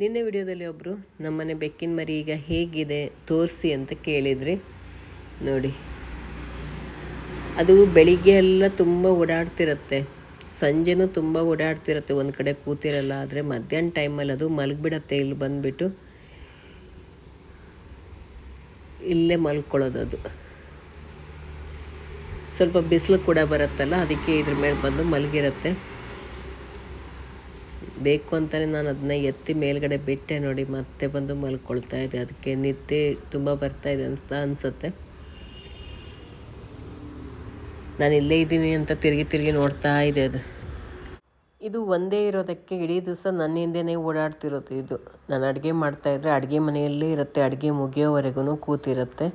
ನಿನ್ನೆ ವಿಡಿಯೋದಲ್ಲಿ ಒಬ್ಬರು ನಮ್ಮನೆ ಬೆಕ್ಕಿನ ಮರಿ ಈಗ ಹೇಗಿದೆ ತೋರಿಸಿ ಅಂತ ಕೇಳಿದ್ರಿ. ನೋಡಿ. ಅದು ಬೆಳಿಗ್ಗೆ ಎಲ್ಲ ತುಂಬ ಓಡಾಡ್ತಿರತ್ತೆ. ಸಂಜೆನೂ ತುಂಬ ಓಡಾಡ್ತಿರತ್ತೆ. ಒಂದು ಕಡೆ ಕೂತಿರಲ್ಲ, ಆದರೆ ಮಧ್ಯಾಹ್ನ ಟೈಮಲ್ಲಿ ಅದು ಮಲಗಿಬಿಡತ್ತೆ, ಇಲ್ಲಿ ಬಂದುಬಿಟ್ಟು. ಇಲ್ಲೇ ಮಲ್ಕೊಳ್ಳೋದು ಅದು. ಸ್ವಲ್ಪ ಬಿಸಿಲು ಕೂಡ ಬರುತ್ತಲ್ಲ, ಅದಕ್ಕೆ ಇದ್ರ ಮೇಲೆ ಬಂದು ಮಲಗಿರತ್ತೆ. ಬೇಕು ಅಂತಲೇ ನಾನು ಅದನ್ನ ಎತ್ತಿ ಮೇಲ್ಗಡೆ ಬಿಟ್ಟೆ ನೋಡಿ ಮತ್ತೆ ಬಂದು ಮಲ್ಕೊಳ್ತಾ ಇದೆ ಅದಕ್ಕೆ ನಿದ್ದೆ ತುಂಬ ಬರ್ತಾ ಇದೆ ಅನಿಸ್ತಾ ಅನಿಸುತ್ತೆ. ನಾನು ಇಲ್ಲೇ ಇದ್ದೀನಿ ಅಂತ ತಿರುಗಿ ತಿರುಗಿ ನೋಡ್ತಾ ಇದೆ ಅದು. ಇದು ಒಂದೇ ಇರೋದಕ್ಕೆ ಇಡೀ ದಿವಸ ನನ್ನ ಹಿಂದೆನೇ ಓಡಾಡ್ತಿರೋದು ಇದು. ನಾನು ಅಡುಗೆ ಮಾಡ್ತಾಯಿದ್ರೆ ಅಡುಗೆ ಮನೆಯಲ್ಲೇ ಇರುತ್ತೆ. ಅಡುಗೆ ಮುಗಿಯೋವರೆಗೂ ಕೂತಿರುತ್ತೆ.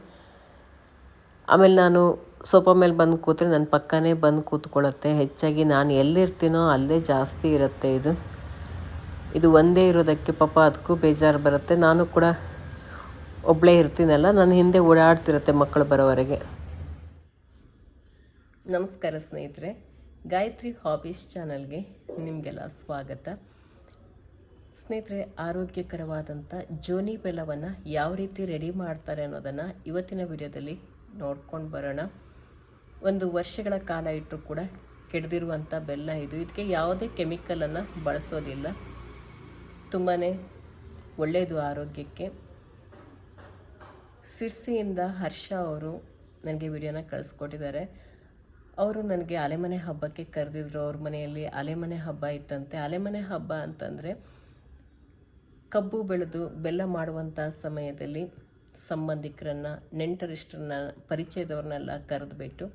ಆಮೇಲೆ ನಾನು ಸೋಫಾ ಮೇಲೆ ಬಂದು ಕೂತ್ರೆ ನನ್ನ ಪಕ್ಕನೇ ಬಂದು ಕೂತ್ಕೊಳ್ಳುತ್ತೆ. ಹೆಚ್ಚಾಗಿ ನಾನು ಎಲ್ಲಿರ್ತೀನೋ ಅಲ್ಲೇ ಜಾಸ್ತಿ ಇರುತ್ತೆ ಇದು. ಇದು ಒಂದೇ ಇರೋದಕ್ಕೆ ಪಾಪ ಅದಕ್ಕೂ ಬೇಜಾರು ಬರುತ್ತೆ. ನಾನು ಕೂಡ ಒಬ್ಬಳೇ ಇರ್ತೀನಲ್ಲ ನನ್ನ ಹಿಂದೆ ಓಡಾಡ್ತಿರುತ್ತೆ ಮಕ್ಕಳು ಬರೋವರೆಗೆ. ನಮಸ್ಕಾರ ಸ್ನೇಹಿತರೆ, ಗಾಯತ್ರಿ ಹಾಬೀಸ್ ಚಾನಲ್ಗೆ ನಿಮಗೆಲ್ಲ ಸ್ವಾಗತ. ಸ್ನೇಹಿತರೆ ಆರೋಗ್ಯಕರವಾದಂಥ ಜೋನಿ ಬೆಲ್ಲವನ್ನು ಯಾವ ರೀತಿ ರೆಡಿ ಮಾಡ್ತಾರೆ ಅನ್ನೋದನ್ನು ಇವತ್ತಿನ ವಿಡಿಯೋದಲ್ಲಿ ನೋಡ್ಕೊಂಡು ಬರೋಣ. ಒಂದು ವರ್ಷಗಳ ಕಾಲ ಇಟ್ಟರೂ ಕೂಡ ಕೆಡದಿರುವಂಥ ಬೆಲ್ಲ ಇದು. ಇದಕ್ಕೆ ಯಾವುದೇ ಕೆಮಿಕಲನ್ನು ಬಳಸೋದಿಲ್ಲ. ತುಂಬಾ ಒಳ್ಳೆಯದು ಆರೋಗ್ಯಕ್ಕೆ. ಸಿರ್ಸಿಯಿಂದ ಹರ್ಷ ಅವರು ನನಗೆ ವಿಡಿಯೋನ ಕಳಿಸ್ಕೊಟ್ಟಿದ್ದಾರೆ. ಅವರು ನನಗೆ ಅಲೆಮನೆ ಹಬ್ಬಕ್ಕೆ ಕರೆದಿದ್ರು. ಅವ್ರ ಮನೆಯಲ್ಲಿ ಅಲೆಮನೆ ಹಬ್ಬ ಇತ್ತಂತೆ. ಅಲೆಮನೆ ಹಬ್ಬ ಅಂತಂದರೆ ಕಬ್ಬು ಬೆಳೆದು ಬೆಲ್ಲ ಮಾಡುವಂಥ ಸಮಯದಲ್ಲಿ ಸಂಬಂಧಿಕರನ್ನು, ನೆಂಟರಿಷ್ಟರನ್ನ, ಪರಿಚಯದವ್ರನ್ನೆಲ್ಲ ಕರೆದುಬಿಟ್ಟು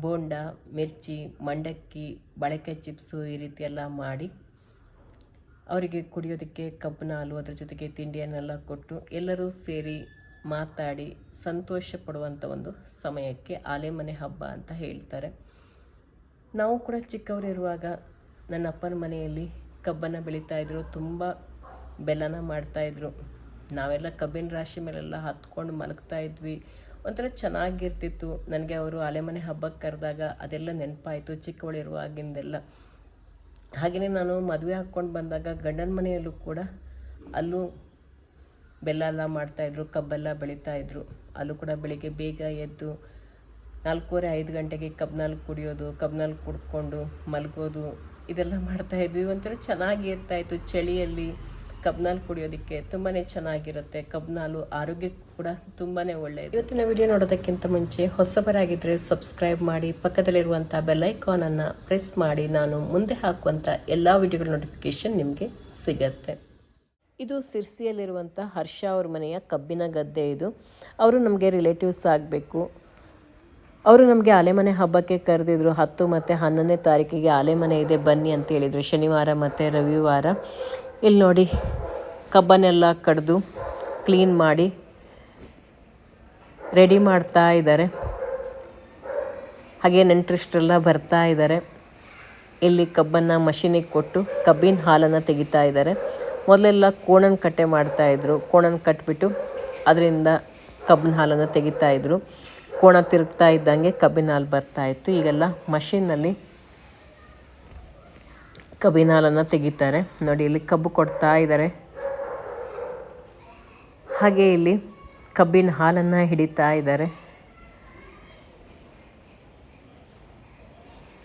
ಬೋಂಡ, ಮಿರ್ಚಿ, ಮಂಡಕ್ಕಿ, ಬಳಕೆ ಚಿಪ್ಸು ಈ ರೀತಿ ಎಲ್ಲ ಮಾಡಿ ಅವರಿಗೆ ಕುಡಿಯೋದಕ್ಕೆ ಕಬ್ಬಿನ ಹಾಲು ಅದ್ರ ಜೊತೆಗೆ ತಿಂಡಿಯನ್ನೆಲ್ಲ ಕೊಟ್ಟು ಎಲ್ಲರೂ ಸೇರಿ ಮಾತಾಡಿ ಸಂತೋಷ ಪಡುವಂಥ ಒಂದು ಸಮಯಕ್ಕೆ ಆಲೆಮನೆ ಹಬ್ಬ ಅಂತ ಹೇಳ್ತಾರೆ. ನಾವು ಕೂಡ ಚಿಕ್ಕವರಿರುವಾಗ ನನ್ನ ಅಪ್ಪನ ಮನೆಯಲ್ಲಿ ಕಬ್ಬನ್ನು ಬೆಳೀತಾಯಿದ್ರು ತುಂಬ ಬೆಲ್ಲನ ಮಾಡ್ತಾಯಿದ್ರು ನಾವೆಲ್ಲ ಕಬ್ಬಿನ ರಾಶಿ ಮೇಲೆಲ್ಲ ಹತ್ಕೊಂಡು ಮಲಗ್ತಾ ಇದ್ವಿ. ಒಂಥರ ಚೆನ್ನಾಗಿರ್ತಿತ್ತು. ನನಗೆ ಅವರು ಆಲೆಮನೆ ಹಬ್ಬಕ್ಕೆ ಕರೆದಾಗ ಅದೆಲ್ಲ ನೆನಪಾಯಿತು ಚಿಕ್ಕವಳಿರುವಾಗಿಂದೆಲ್ಲ. ಹಾಗೆಯೇ ನಾನು ಮದುವೆ ಹಾಕ್ಕೊಂಡು ಬಂದಾಗ ಗಂಡನ ಮನೆಯಲ್ಲೂ ಕೂಡ ಅಲ್ಲೂ ಬೆಲ್ಲ ಎಲ್ಲ ಮಾಡ್ತಾಯಿದ್ರು ಕಬ್ಬೆಲ್ಲ ಬೆಳೀತಾಯಿದ್ರು ಅಲ್ಲೂ ಕೂಡ ಬೆಳಿಗ್ಗೆ ಬೇಗ ಎದ್ದು ನಾಲ್ಕೂವರೆ, ಐದು ಗಂಟೆಗೆ ಕಬ್ನಲ್ಲಿ ಕುಡಿಯೋದು, ಕಬ್ನಲ್ಲಿ ಕುಡ್ಕೊಂಡು ಮಲಗೋದು, ಇದೆಲ್ಲ ಮಾಡ್ತಾಯಿದ್ವಿ ಒಂಥರ ಚೆನ್ನಾಗಿ ಇರ್ತಾಯಿತ್ತು ಚಳಿಯಲ್ಲಿ. ಕಬ್ನಾಲ್ ಕುಡಿಯೋದಕ್ಕೆ ತುಂಬಾ ಚೆನ್ನಾಗಿರುತ್ತೆ. ಕಬ್ನಾಲು ಆರೋಗ್ಯಕ್ಕೂ ಕೂಡ ತುಂಬಾ ಒಳ್ಳೆಯದು ಇವತ್ತಿನ ವಿಡಿಯೋ ನೋಡೋದಕ್ಕಿಂತ ಮುಂಚೆ ಹೊಸಬರಾಗಿದ್ದರೆ ಸಬ್ಸ್ಕ್ರೈಬ್ ಮಾಡಿ ಪಕ್ಕದಲ್ಲಿರುವಂಥ ಬೆಲ್ಲೈಕಾನನ್ನು ಪ್ರೆಸ್ ಮಾಡಿ, ನಾನು ಮುಂದೆ ಹಾಕುವಂಥ ಎಲ್ಲ ವಿಡಿಯೋಗಳ ನೋಟಿಫಿಕೇಶನ್ ನಿಮಗೆ ಸಿಗತ್ತೆ. ಇದು ಸಿರ್ಸಿಯಲ್ಲಿರುವಂಥ ಹರ್ಷ ಅವ್ರ ಮನೆಯ ಕಬ್ಬಿನ ಗದ್ದೆ ಇದು. ಅವರು ನಮಗೆ ರಿಲೇಟಿವ್ಸ್ ಆಗಬೇಕು. ಅವರು ನಮಗೆ ಅಲೆಮನೆ ಹಬ್ಬಕ್ಕೆ ಕರೆದಿದ್ರು, ಹತ್ತು ಮತ್ತು ಹನ್ನೊಂದನೇ ತಾರೀಕಿಗೆ ಅಲೆಮನೆ ಇದೆ, ಬನ್ನಿ ಅಂತ ಹೇಳಿದರು. ಶನಿವಾರ ಮತ್ತು ರವಿವಾರ. ಇಲ್ಲಿ ನೋಡಿ, ಕಬ್ಬನ್ನೆಲ್ಲ ಕಡಿದು ಕ್ಲೀನ್ ಮಾಡಿ ರೆಡಿ ಮಾಡ್ತಾ ಇದ್ದಾರೆ. ಹಾಗೆ ನೆಂಟರಿಷ್ಟರೆಲ್ಲ ಬರ್ತಾ ಇದ್ದಾರೆ. ಇಲ್ಲಿ ಕಬ್ಬನ್ನು ಮಷೀನಿಗೆ ಕೊಟ್ಟು ಕಬ್ಬಿನ ಹಾಲನ್ನು ತೆಗಿತಾ ಇದ್ದಾರೆ. ಮೊದಲೆಲ್ಲ ಕೋಣನ ಕಟ್ಟೆ ಮಾಡ್ತಾಯಿದ್ರು ಕೋಣನ ಕಟ್ಬಿಟ್ಟು ಅದರಿಂದ ಕಬ್ಬಿನ ಹಾಲನ್ನು ತೆಗಿತಾಯಿದ್ರು ಕೋಣ ತಿರುಗ್ತಾ ಇದ್ದಂಗೆ ಕಬ್ಬಿನ ಹಾಲು ಬರ್ತಾಯಿತ್ತು ಈಗೆಲ್ಲ ಮಷೀನಲ್ಲಿ ಕಬ್ಬಿನ ಹಾಲನ್ನು ತೆಗಿತಾರೆ. ನೋಡಿ, ಇಲ್ಲಿ ಕಬ್ಬು ಕೊಡ್ತಾ ಇದ್ದಾರೆ. ಹಾಗೆ ಇಲ್ಲಿ ಕಬ್ಬಿನ ಹಾಲನ್ನು ಹಿಡಿತಾ ಇದ್ದಾರೆ.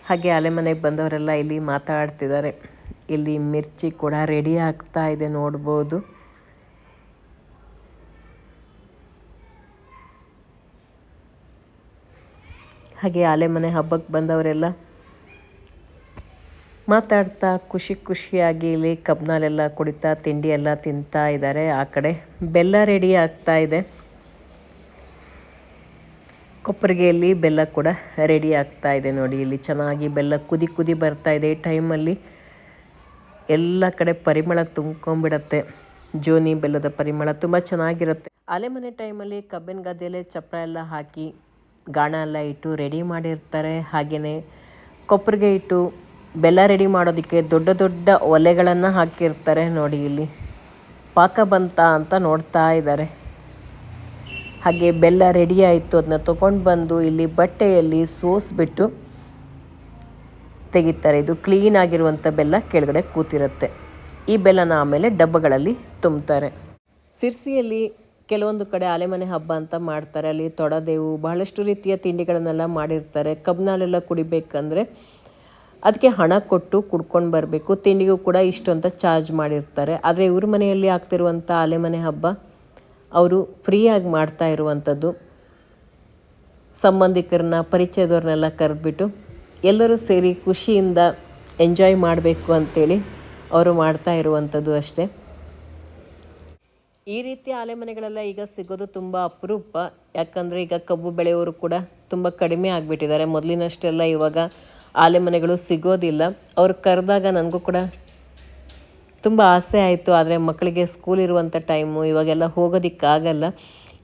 ಹಾಗೆ ಅಲೆ ಮನೆಗೆ ಬಂದವರೆಲ್ಲ ಇಲ್ಲಿ ಮಾತಾಡ್ತಿದ್ದಾರೆ. ಇಲ್ಲಿ ಮಿರ್ಚಿ ಕೂಡ ರೆಡಿ ಆಗ್ತಾ ಇದೆ ನೋಡ್ಬೋದು. ಹಾಗೆ ಆಲೆ ಮನೆ ಹಬ್ಬಕ್ಕೆ ಬಂದವರೆಲ್ಲ ಮಾತಾಡ್ತಾ ಖುಷಿ ಖುಷಿಯಾಗಿ ಇಲ್ಲಿ ಕಬ್ನಾಲೆಲ್ಲ ಕುಡಿತಾ ತಿಂಡಿ ಎಲ್ಲ ತಿಂತಾ ಇದ್ದಾರೆ. ಆ ಕಡೆ ಬೆಲ್ಲ ರೆಡಿ ಆಗ್ತಾ ಇದೆ. ಕೊಪ್ಪರಿಗೆಯಲ್ಲಿ ಬೆಲ್ಲ ಕೂಡ ರೆಡಿ ಆಗ್ತಾ ಇದೆ ನೋಡಿ. ಇಲ್ಲಿ ಚೆನ್ನಾಗಿ ಬೆಲ್ಲ ಕುದಿ ಕುದಿ ಬರ್ತಾ ಇದೆ. ಈ ಟೈಮಲ್ಲಿ ಎಲ್ಲ ಕಡೆ ಪರಿಮಳ ತುಂಬ್ಕೊಂಡ್ಬಿಡತ್ತೆ. ಜೋನಿ ಬೆಲ್ಲದ ಪರಿಮಳ ತುಂಬ ಚೆನ್ನಾಗಿರುತ್ತೆ. ಅಲೆಮನೆ ಟೈಮಲ್ಲಿ ಕಬ್ಬಿನ ಗದ್ದೆಯಲ್ಲೇ ಚಪ್ಪರ ಎಲ್ಲ ಹಾಕಿ ಗಾಣ ಎಲ್ಲ ಇಟ್ಟು ರೆಡಿ ಮಾಡಿರ್ತಾರೆ. ಹಾಗೆಯೇ ಕೊಪ್ಪರಿಗೆ ಇಟ್ಟು ಬೆಲ್ಲ ರೆಡಿ ಮಾಡೋದಕ್ಕೆ ದೊಡ್ಡ ದೊಡ್ಡ ಒಲೆಗಳನ್ನು ಹಾಕಿರ್ತಾರೆ ನೋಡಿ ಇಲ್ಲಿ. ಪಾಕ ಬಂತ ಅಂತ ನೋಡ್ತಾ ಇದ್ದಾರೆ. ಹಾಗೆ ಬೆಲ್ಲ ರೆಡಿ ಆಯಿತು ಅದನ್ನ ತೊಗೊಂಡು ಬಂದು ಇಲ್ಲಿ ಬಟ್ಟೆಯಲ್ಲಿ ಸೋಸಿಬಿಟ್ಟು ತೆಗಿತಾರೆ. ಇದು ಕ್ಲೀನ್ ಆಗಿರುವಂಥ ಬೆಲ್ಲ ಕೆಳಗಡೆ ಕೂತಿರುತ್ತೆ. ಈ ಬೆಲ್ಲನ ಆಮೇಲೆ ಡಬ್ಬಗಳಲ್ಲಿ ತುಂಬ್ತಾರೆ. ಸಿರ್ಸಿಯಲ್ಲಿ ಕೆಲವೊಂದು ಕಡೆ ಆಲೆಮನೆ ಹಬ್ಬ ಅಂತ ಮಾಡ್ತಾರೆ. ಅಲ್ಲಿ ತೊಡದೇವು, ಬಹಳಷ್ಟು ರೀತಿಯ ತಿಂಡಿಗಳನ್ನೆಲ್ಲ ಮಾಡಿರ್ತಾರೆ. ಕಬ್ನಾಲೆಲ್ಲ ಕುಡಿಬೇಕಂದ್ರೆ ಅದಕ್ಕೆ ಹಣ ಕೊಟ್ಟು ಕುಡ್ಕೊಂಡು ಬರಬೇಕು. ತಿಂಡಿಗೂ ಕೂಡ ಇಷ್ಟು ಅಂತ ಚಾರ್ಜ್ ಮಾಡಿರ್ತಾರೆ. ಆದರೆ ಇವ್ರ ಮನೆಯಲ್ಲಿ ಆಗ್ತಿರುವಂಥ ಅಲೆಮನೆ ಹಬ್ಬ ಅವರು ಫ್ರೀಯಾಗಿ ಮಾಡ್ತಾ ಇರುವಂಥದ್ದು. ಸಂಬಂಧಿಕರನ್ನ, ಪರಿಚಯದವ್ರನ್ನೆಲ್ಲ ಕರೆದ್ಬಿಟ್ಟು ಎಲ್ಲರೂ ಸೇರಿ ಖುಷಿಯಿಂದ ಎಂಜಾಯ್ ಮಾಡಬೇಕು ಅಂತೇಳಿ ಅವರು ಮಾಡ್ತಾ ಇರುವಂಥದ್ದು ಅಷ್ಟೇ. ಈ ರೀತಿ ಆಲೆಮನೆಗಳೆಲ್ಲ ಈಗ ಸಿಗೋದು ತುಂಬ ಅಪರೂಪ. ಯಾಕಂದರೆ ಈಗ ಕಬ್ಬು ಬೆಳೆಯೋರು ಕೂಡ ತುಂಬ ಕಡಿಮೆ ಆಗಿಬಿಟ್ಟಿದ್ದಾರೆ. ಮೊದಲಿನಷ್ಟೆಲ್ಲ ಇವಾಗ ಆಲೆಮನೆಗಳು ಸಿಗೋದಿಲ್ಲ. ಅವ್ರು ಕರೆದಾಗ ನನಗೂ ಕೂಡ ತುಂಬ ಆಸೆ ಆಯಿತು. ಆದರೆ ಮಕ್ಕಳಿಗೆ ಸ್ಕೂಲ್ ಇರುವಂಥ ಟೈಮು ಇವಾಗೆಲ್ಲ ಹೋಗೋದಕ್ಕಾಗಲ್ಲ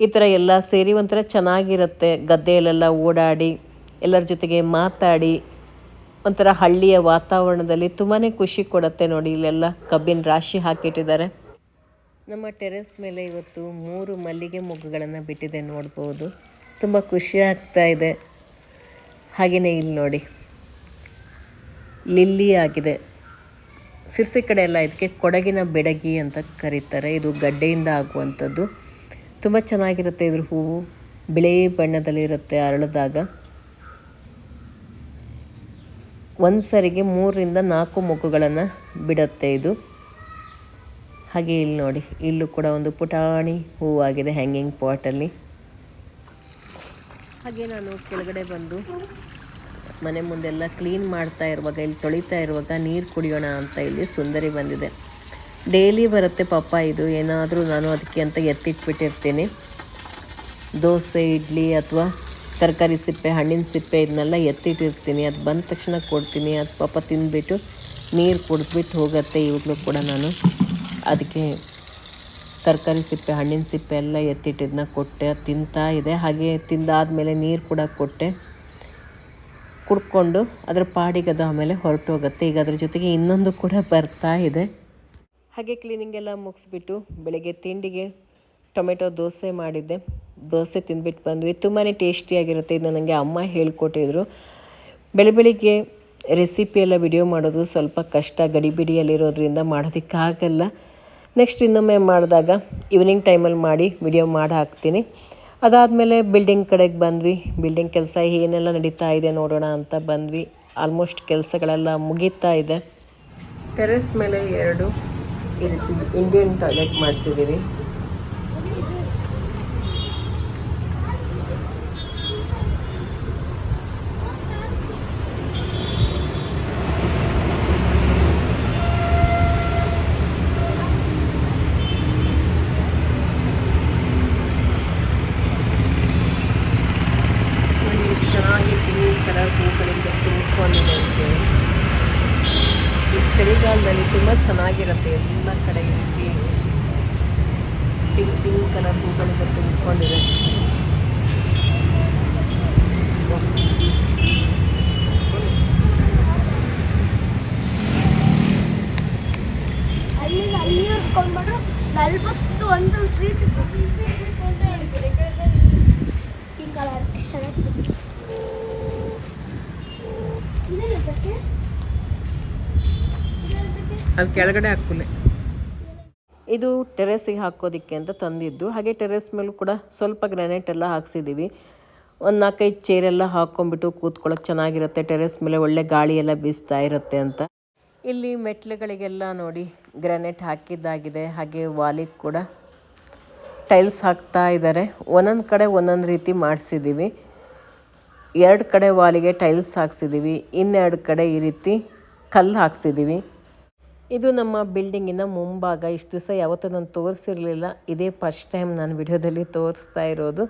ಈ ಥರ ಎಲ್ಲ ಸೇರಿ ಒಂಥರ ಚೆನ್ನಾಗಿರುತ್ತೆ. ಗದ್ದೆಯಲ್ಲೆಲ್ಲ ಓಡಾಡಿ, ಎಲ್ಲರ ಜೊತೆಗೆ ಮಾತಾಡಿ, ಒಂಥರ ಹಳ್ಳಿಯ ವಾತಾವರಣದಲ್ಲಿ ತುಂಬಾ ಖುಷಿ ಕೊಡುತ್ತೆ ನೋಡಿ ಇಲ್ಲೆಲ್ಲ ಕಬ್ಬಿನ ರಾಶಿ ಹಾಕಿಟ್ಟಿದ್ದಾರೆ. ನಮ್ಮ ಟೆರೆಸ್ ಮೇಲೆ ಇವತ್ತು ಮೂರು ಮಲ್ಲಿಗೆ ಮೊಗ್ಗುಗಳನ್ನು ಬಿಟ್ಟಿದೆ ನೋಡ್ಬೋದು. ತುಂಬ ಖುಷಿ ಆಗ್ತಾ ಇದೆ. ಹಾಗೆಯೇ ಇಲ್ಲಿ ನೋಡಿ. ಲಿಲ್ಲಿ ಆಗಿದೆ ಸಿರ್ಸಿ ಕಡೆ ಎಲ್ಲ ಇದಕ್ಕೆ ಕೊಡಗಿನ ಬೆಡಗಿ ಅಂತ ಕರೀತಾರೆ. ಇದು ಗಡ್ಡೆಯಿಂದ ಆಗುವಂಥದ್ದು. ತುಂಬ ಚೆನ್ನಾಗಿರುತ್ತೆ ಇದ್ರ ಹೂವು. ಬಿಳಿ ಬಣ್ಣದಲ್ಲಿರುತ್ತೆ ಅರಳಿದಾಗ. ಒಂದು ಸರಿಗೆ ಮೂರರಿಂದ ನಾಲ್ಕು ಮೊಗ್ಗುಗಳನ್ನು ಬಿಡುತ್ತೆ ಇದು. ಹಾಗೆ ಇಲ್ಲಿ ನೋಡಿ, ಇಲ್ಲೂ ಕೂಡ ಒಂದು ಪುಟಾಣಿ ಹೂವಾಗಿದೆ ಹ್ಯಾಂಗಿಂಗ್ ಪಾಟಲ್ಲಿ. ಹಾಗೆ ನಾನು ಕೆಳಗಡೆ ಬಂದು ಮನೆ ಮುಂದೆಲ್ಲ ಕ್ಲೀನ್ ಮಾಡ್ತಾ ಇರುವಾಗ, ಇಲ್ಲಿ ತೊಳಿತಾ ಇರುವಾಗ ನೀರು ಕುಡಿಯೋಣ ಅಂತ ಇಲ್ಲಿ ಸುಂದರಿ ಬಂದಿದೆ. ಡೈಲಿ ಬರುತ್ತೆ ಪಾಪ ಇದು. ಏನಾದರೂ ನಾನು ಅದಕ್ಕೆ ಅಂತ ಎತ್ತಿಟ್ಬಿಟ್ಟಿರ್ತೀನಿ. ದೋಸೆ, ಇಡ್ಲಿ ಅಥವಾ ತರಕಾರಿ ಸಿಪ್ಪೆ, ಹಣ್ಣಿನ ಸಿಪ್ಪೆ ಇದನ್ನೆಲ್ಲ ಎತ್ತಿಟ್ಟಿರ್ತೀನಿ. ಅದು ಬಂದ ತಕ್ಷಣ ಕೊಡ್ತೀನಿ. ಅದು ಪಾಪ ತಿಂದುಬಿಟ್ಟು ನೀರು ಕುಡಿದ್ಬಿಟ್ಟು ಹೋಗುತ್ತೆ ಇವಾಗಲೂ ಕೂಡ ನಾನು. ಅದಕ್ಕೆ ತರಕಾರಿ ಸಿಪ್ಪೆ, ಹಣ್ಣಿನ ಸಿಪ್ಪೆ ಎಲ್ಲ ಎತ್ತಿಟ್ಟಿದ್ದನ್ನ ಕೊಟ್ಟೆ. ಅದು ತಿಂತಾ ಇದೆ. ಹಾಗೆ ತಿಂದಾದಮೇಲೆ ನೀರು ಕೂಡ ಕೊಟ್ಟೆ. ಕುಡ್ಕೊಂಡು ಅದರ ಪಾಡಿಗೆ ಅದು ಆಮೇಲೆ ಹೊರಟೋಗುತ್ತೆ. ಈಗ ಅದ್ರ ಜೊತೆಗೆ ಇನ್ನೊಂದು ಕೂಡ ಬರ್ತಾ ಇದೆ. ಹಾಗೆ ಕ್ಲೀನಿಂಗ್ ಎಲ್ಲ ಮುಗಿಸ್ಬಿಟ್ಟು ಬೆಳಗ್ಗೆ ತಿಂಡಿಗೆ ಟೊಮೆಟೊ ದೋಸೆ ಮಾಡಿದ್ದೆ. ದೋಸೆ ತಿಂದ್ಬಿಟ್ಟು ಬಂದ್ವಿ. ತುಂಬಾ ಟೇಸ್ಟಿಯಾಗಿರುತ್ತೆ ಇದು ನನಗೆ ಅಮ್ಮ ಹೇಳ್ಕೊಟ್ಟಿದ್ರು. ಬೆಳೆ ಬೆಳಿಗ್ಗೆ ರೆಸಿಪಿ ಎಲ್ಲ ವಿಡಿಯೋ ಮಾಡೋದು ಸ್ವಲ್ಪ ಕಷ್ಟ. ಗಡಿಬಿಡಿಯಲ್ಲಿರೋದ್ರಿಂದ ಮಾಡೋದಕ್ಕಾಗಲ್ಲ. ನೆಕ್ಸ್ಟ್ ಇನ್ನೊಮ್ಮೆ ಮಾಡಿದಾಗ ಈವ್ನಿಂಗ್ ಟೈಮಲ್ಲಿ ಮಾಡಿ ವಿಡಿಯೋ ಮಾಡಿ ಹಾಕ್ತೀನಿ. ಅದಾದಮೇಲೆ ಬಿಲ್ಡಿಂಗ್ ಕಡೆಗೆ ಬಂದ್ವಿ. ಬಿಲ್ಡಿಂಗ್ ಕೆಲಸ ಏನೆಲ್ಲ ನಡೀತಾ ಇದೆ ನೋಡೋಣ ಅಂತ ಬಂದ್ವಿ. ಆಲ್ಮೋಸ್ಟ್ ಕೆಲಸಗಳೆಲ್ಲ ಮುಗೀತಾ ಇದೆ. ಟೆರೆಸ್ ಮೇಲೆ ಎರಡು ಈ ರೀತಿ ಇಂಡಿಯನ್ ಟಾಯ್ಲೆಟ್ ಮಾಡಿಸಿದ್ದೀವಿ ನೋಡಿ ಎಷ್ಟು ಚೆನ್ನಾಗಿ ಪಿಂಕ್ ಕಲರ್ ಹೂಗಳಿಂದ ತುಂಬಿಕೊಂಡಿದೆ ಇದು ಈ ಚಳಿಗಾಲದಲ್ಲಿ ತುಂಬ ಚೆನ್ನಾಗಿರುತ್ತೆ ಎಲ್ಲ ಕಡೆ ಈ ರೀತಿ ಪಿಂಕ್ ಅಲ್ಲಿ ಇಟ್ಕೊಂಡ್ಬಿಟ್ಟು ನಲ್ವತ್ತು ಒಂದು ಫ್ರೀ ಸಿಗ್ತದೆ ಪಿಂಕ್ ಕಲರ್ ಅದಕ್ಕೆ ಅದು ಕೆಳಗಡೆ ಹಾಕುಲೆ ಇದು ಟೆರೆಸ್ಸಿಗೆ ಹಾಕೋದಕ್ಕೆ ಅಂತ ತಂದಿದ್ದು. ಹಾಗೆ ಟೆರೆಸ್ ಮೇಲೂ ಕೂಡ ಸ್ವಲ್ಪ ಗ್ರಾನೈಟ್ ಎಲ್ಲ ಹಾಕ್ಸಿದ್ದೀವಿ ಒಂದು ನಾಲ್ಕೈದು ಚೇರೆಲ್ಲ ಹಾಕ್ಕೊಂಡ್ಬಿಟ್ಟು ಕೂತ್ಕೊಳ್ಳೋಕೆ ಚೆನ್ನಾಗಿರುತ್ತೆ. ಟೆರೆಸ್ ಮೇಲೆ ಒಳ್ಳೆ ಗಾಳಿ ಎಲ್ಲ ಬೀಸ್ತಾ ಇರುತ್ತೆ ಅಂತ. ಇಲ್ಲಿ ಮೆಟ್ಲುಗಳಿಗೆಲ್ಲ ನೋಡಿ ಗ್ರಾನೈಟ್ ಹಾಕಿದ್ದಾಗಿದೆ. ಹಾಗೆ ವಾಲಿಗೆ ಕೂಡ ಟೈಲ್ಸ್ ಹಾಕ್ತಾ ಇದ್ದಾರೆ. ಒಂದೊಂದು ಕಡೆ ಒಂದೊಂದು ರೀತಿ ಮಾಡಿಸಿದ್ದೀವಿ ಎರಡು ಕಡೆ ವಾಲಿಗೆ ಟೈಲ್ಸ್ ಹಾಕ್ಸಿದ್ದೀವಿ ಇನ್ನೆರಡು ಕಡೆ ಈ ರೀತಿ ಕಲ್ಲು ಹಾಕ್ಸಿದ್ದೀವಿ ಇದು ನಮ್ಮ ಬಿಲ್ಡಿಂಗಿನ ಮುಂಭಾಗ. ಇಷ್ಟು ದಿವಸ ಯಾವತ್ತೂ ನಾನು ತೋರಿಸಿರಲಿಲ್ಲ. ಇದೇ ಫಸ್ಟ್ ಟೈಮ್ ನಾನು ವಿಡಿಯೋದಲ್ಲಿ ತೋರಿಸ್ತಾ ಇರೋದು.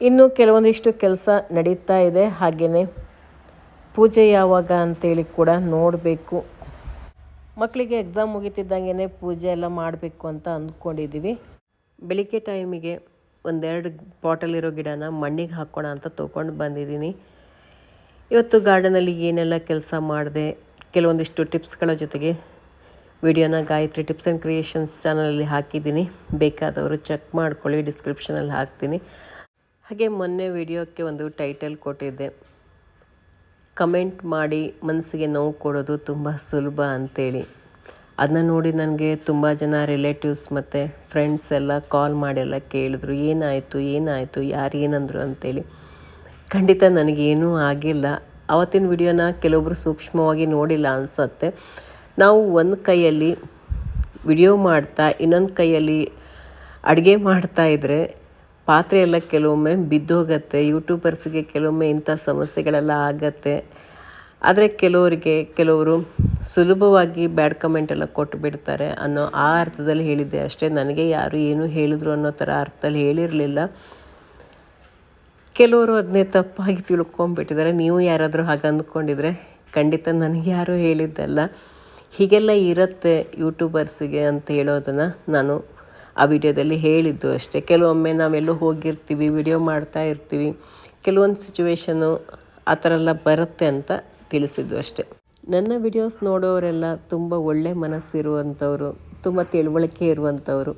ಇನ್ನು ಕೆಲವೊಂದಿಷ್ಟು ಕೆಲಸ ನಡೀತಾ ಇದೆ. ಹಾಗೆಯೇ ಪೂಜೆ ಯಾವಾಗ ಅಂತೇಳಿ ಕೂಡ ನೋಡಬೇಕು. ಮಕ್ಕಳಿಗೆ ಎಕ್ಸಾಮ್ ಮುಗಿತಿದ್ದಂಗೆ ಪೂಜೆ ಎಲ್ಲ ಮಾಡಬೇಕು ಅಂತ ಅಂದ್ಕೊಂಡಿದ್ದೀವಿ ಬೆಳಿಗ್ಗೆ ಟೈಮಿಗೆ ಒಂದೆರಡು ಬಾಟಲಿರೋ ಗಿಡನ ಮಣ್ಣಿಗೆ ಹಾಕೋಣ ಅಂತ ತೊಗೊಂಡು ಬಂದಿದ್ದೀನಿ. ಇವತ್ತು ಗಾರ್ಡನಲ್ಲಿ ಏನೆಲ್ಲ ಕೆಲಸ ಮಾಡಿದೆ, ಕೆಲವೊಂದಿಷ್ಟು ಟಿಪ್ಸ್ಗಳ ಜೊತೆಗೆ ವಿಡಿಯೋನ ಗಾಯತ್ರಿ ಟಿಪ್ಸ್ ಆ್ಯಂಡ್ ಕ್ರಿಯೇಷನ್ಸ್ ಚಾನಲಲ್ಲಿ ಹಾಕಿದ್ದೀನಿ. ಬೇಕಾದವರು ಚೆಕ್ ಮಾಡ್ಕೊಳ್ಳಿ, ಡಿಸ್ಕ್ರಿಪ್ಷನಲ್ಲಿ ಹಾಕ್ತೀನಿ. ಹಾಗೆ ಮೊನ್ನೆ ವಿಡಿಯೋಕ್ಕೆ ಒಂದು ಟೈಟಲ್ ಕೊಟ್ಟಿದ್ದೆ. ಕಮೆಂಟ್ ಮಾಡಿ ಮನಸ್ಸಿಗೆ ನೋವು ಕೊಡೋದು ತುಂಬ ಸುಲಭ ಅಂತೇಳಿ. ಅದನ್ನ ನೋಡಿ ನನಗೆ ತುಂಬ ಜನ ರಿಲೇಟಿವ್ಸ್ ಮತ್ತು ಫ್ರೆಂಡ್ಸ್ ಎಲ್ಲ ಕಾಲ್ ಮಾಡೆಲ್ಲ ಕೇಳಿದ್ರು, ಏನಾಯಿತು ಏನಾಯಿತು, ಯಾರು ಏನಂದರು ಅಂತೇಳಿ. ಖಂಡಿತ ನನಗೇನೂ ಆಗಿಲ್ಲ. ಅವತ್ತಿನ ವಿಡಿಯೋನ ಕೆಲವೊಬ್ಬರು ಸೂಕ್ಷ್ಮವಾಗಿ ನೋಡಿಲ್ಲ ಅನಿಸತ್ತೆ. ನಾವು ಒಂದು ಕೈಯಲ್ಲಿ ವಿಡಿಯೋ ಮಾಡ್ತಾ, ಇನ್ನೊಂದು ಕೈಯಲ್ಲಿ ಅಡುಗೆ ಮಾಡ್ತಾ ಇದ್ದರೆ ಪಾತ್ರೆ ಎಲ್ಲ ಕೆಲವೊಮ್ಮೆ ಬಿದ್ದೋಗತ್ತೆ ಯೂಟ್ಯೂಬರ್ಸ್ಗೆ ಕೆಲವೊಮ್ಮೆ ಇಂಥ ಸಮಸ್ಯೆಗಳೆಲ್ಲ ಆಗತ್ತೆ. ಆದರೆ ಕೆಲವರಿಗೆ, ಕೆಲವರು ಸುಲಭವಾಗಿ ಬ್ಯಾಡ್ ಕಮೆಂಟ್ ಎಲ್ಲ ಕೊಟ್ಟು ಬಿಡ್ತಾರೆ ಅನ್ನೋ ಆ ಅರ್ಥದಲ್ಲಿ ಹೇಳಿದ್ದೆ ಅಷ್ಟೇ. ನನಗೆ ಯಾರು ಏನು ಹೇಳಿದ್ರು ಅನ್ನೋ ಥರ ಅರ್ಥದಲ್ಲಿ ಹೇಳಿರಲಿಲ್ಲ. ಕೆಲವರು ಅದನ್ನೇ ತಪ್ಪಾಗಿ ತಿಳ್ಕೊಂಬಿಟ್ಟಿದ್ದಾರೆ ನೀವು ಯಾರಾದರೂ ಹಾಗೆ ಅಂದ್ಕೊಂಡಿದ್ರೆ ಖಂಡಿತ ನನಗೆ ಯಾರೂ ಹೇಳಿದ್ದಲ್ಲ. ಹೀಗೆಲ್ಲ ಇರುತ್ತೆ ಯೂಟ್ಯೂಬರ್ಸಿಗೆ ಅಂತ ಹೇಳೋದನ್ನು ನಾನು ಆ ವಿಡಿಯೋದಲ್ಲಿ ಹೇಳಿದ್ದು ಅಷ್ಟೇ. ಕೆಲವೊಮ್ಮೆ ನಾವೆಲ್ಲೋ ಹೋಗಿರ್ತೀವಿ, ವಿಡಿಯೋ ಮಾಡ್ತಾ ಇರ್ತೀವಿ. ಕೆಲವೊಂದು ಸಿಚುವೇಶನು ಆ ಥರ ಎಲ್ಲ ಬರುತ್ತೆ ಅಂತ ತಿಳಿಸಿದ್ದು ಅಷ್ಟೇ. ನನ್ನ ವಿಡಿಯೋಸ್ ನೋಡೋರೆಲ್ಲ ತುಂಬ ಒಳ್ಳೆ ಮನಸ್ಸಿರುವಂಥವ್ರು, ತುಂಬ ತಿಳುವಳಿಕೆ ಇರುವಂಥವ್ರು.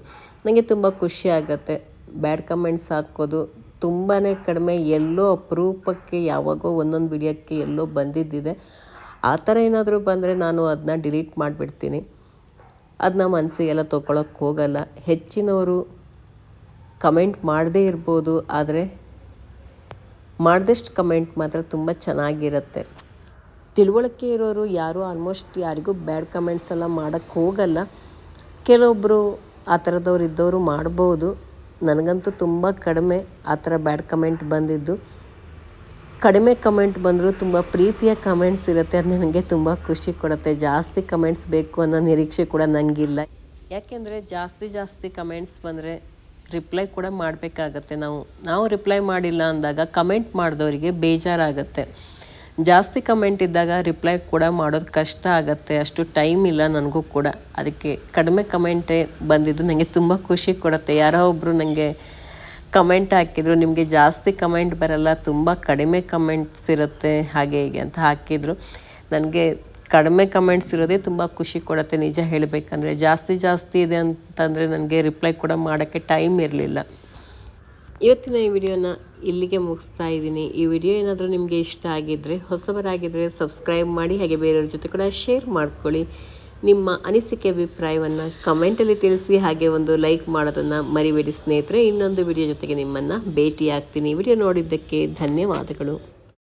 ನನಗೆ ತುಂಬ ಖುಷಿ ಆಗುತ್ತೆ. ಬ್ಯಾಡ್ ಕಮೆಂಟ್ಸ್ ಹಾಕೋದು ತುಂಬಾ ಕಡಿಮೆ. ಎಲ್ಲೋ ಅಪರೂಪಕ್ಕೆ ಯಾವಾಗೋ ಒಂದೊಂದು ವಿಡಿಯೋಕ್ಕೆ ಎಲ್ಲೋ ಬಂದಿದ್ದಿದೆ. ಆ ಥರ ಏನಾದರೂ ಬಂದರೆ ನಾನು ಅದನ್ನ ಡಿಲೀಟ್ ಮಾಡಿಬಿಡ್ತೀನಿ. ಅದನ್ನ ಮನಸ್ಸಿಗೆಲ್ಲ ತೊಗೊಳಕ್ಕೆ ಹೋಗಲ್ಲ. ಹೆಚ್ಚಿನವರು ಕಮೆಂಟ್ ಮಾಡದೇ ಇರ್ಬೋದು, ಆದರೆ ಮಾಡಿದಷ್ಟು ಕಮೆಂಟ್ ಮಾತ್ರ ತುಂಬ ಚೆನ್ನಾಗಿರುತ್ತೆ. ತಿಳುವಳಿಕೆ ಇರೋರು ಯಾರೂ ಆಲ್ಮೋಸ್ಟ್ ಯಾರಿಗೂ ಬ್ಯಾಡ್ ಕಮೆಂಟ್ಸ್ ಎಲ್ಲ ಮಾಡೋಕ್ಕೆ ಹೋಗಲ್ಲ. ಕೆಲವೊಬ್ಬರು ಆ ಥರದವ್ರು ಇದ್ದವರು ಮಾಡ್ಬೋದು. ನನಗಂತೂ ತುಂಬ ಕಡಿಮೆ ಆ ಥರ ಬ್ಯಾಡ್ ಕಮೆಂಟ್ ಬಂದಿದ್ದು. ಕಡಿಮೆ ಕಮೆಂಟ್ ಬಂದರೂ ತುಂಬ ಪ್ರೀತಿಯ ಕಮೆಂಟ್ಸ್ ಇರುತ್ತೆ, ಅದು ನನಗೆ ತುಂಬ ಖುಷಿ ಕೊಡುತ್ತೆ. ಜಾಸ್ತಿ ಕಮೆಂಟ್ಸ್ ಬೇಕು ಅನ್ನೋ ನಿರೀಕ್ಷೆ ಕೂಡ ನನಗಿಲ್ಲ ಯಾಕೆಂದರೆ ಜಾಸ್ತಿ ಜಾಸ್ತಿ ಕಮೆಂಟ್ಸ್ ಬಂದರೆ ರಿಪ್ಲೈ ಕೂಡ ಮಾಡಬೇಕಾಗತ್ತೆ. ನಾವು ನಾವು ರಿಪ್ಲೈ ಮಾಡಿಲ್ಲ ಅಂದಾಗ ಕಮೆಂಟ್ ಮಾಡಿದವರಿಗೆ ಬೇಜಾರಾಗುತ್ತೆ. ಜಾಸ್ತಿ ಕಮೆಂಟ್ ಇದ್ದಾಗ ರಿಪ್ಲೈ ಕೂಡ ಮಾಡೋದು ಕಷ್ಟ ಆಗುತ್ತೆ. ಅಷ್ಟು ಟೈಮ್ ಇಲ್ಲ ನನಗೂ ಕೂಡ. ಅದಕ್ಕೆ ಕಡಿಮೆ ಕಮೆಂಟೇ ಬಂದಿದ್ದು ನನಗೆ ತುಂಬ ಖುಷಿ ಕೊಡುತ್ತೆ. ಯಾರೋ ಒಬ್ಬರು ನನಗೆ ಕಮೆಂಟ್ ಹಾಕಿದ್ರು. ನಿಮಗೆ ಜಾಸ್ತಿ ಕಮೆಂಟ್ ಬರಲ್ಲ, ತುಂಬ ಕಡಿಮೆ ಕಮೆಂಟ್ಸ್ ಇರುತ್ತೆ, ಹಾಗೆ ಹೀಗೆ ಅಂತ ಹಾಕಿದರು. ನನಗೆ ಕಡಿಮೆ ಕಮೆಂಟ್ಸ್ ಇರೋದೇ ತುಂಬ ಖುಷಿ ಕೊಡುತ್ತೆ, ನಿಜ ಹೇಳಬೇಕಂದ್ರೆ. ಜಾಸ್ತಿ ಜಾಸ್ತಿ ಇದೆ ಅಂತಂದರೆ ನನಗೆ ರಿಪ್ಲೈ ಕೂಡ ಮಾಡೋಕ್ಕೆ ಟೈಮ್ ಇರಲಿಲ್ಲ. ಇವತ್ತಿನ ಈ ವಿಡಿಯೋನ ಇಲ್ಲಿಗೆ ಮುಗಿಸ್ತಾ ಇದ್ದೀನಿ. ಈ ವಿಡಿಯೋ ಏನಾದರೂ ನಿಮಗೆ ಇಷ್ಟ ಆಗಿದ್ದರೆ ಹೊಸಬರಾಗಿದ್ದರೆ ಸಬ್ಸ್ಕ್ರೈಬ್ ಮಾಡಿ, ಹಾಗೆ ಬೇರೆಯವ್ರ ಜೊತೆ ಕೂಡ ಶೇರ್ ಮಾಡ್ಕೊಳ್ಳಿ. ನಿಮ್ಮ ಅನಿಸಿಕೆ ಅಭಿಪ್ರಾಯವನ್ನು ಕಮೆಂಟಲ್ಲಿ ತಿಳಿಸಿ, ಹಾಗೆ ಒಂದು ಲೈಕ್ ಮಾಡೋದನ್ನು ಮರಿಬೇಡಿ ಸ್ನೇಹಿತರೆ. ಇನ್ನೊಂದು ವಿಡಿಯೋ ಜೊತೆಗೆ ನಿಮ್ಮನ್ನು ಭೇಟಿಯಾಗ್ತೀನಿ. ವಿಡಿಯೋ ನೋಡಿದ್ದಕ್ಕೆ ಧನ್ಯವಾದಗಳು.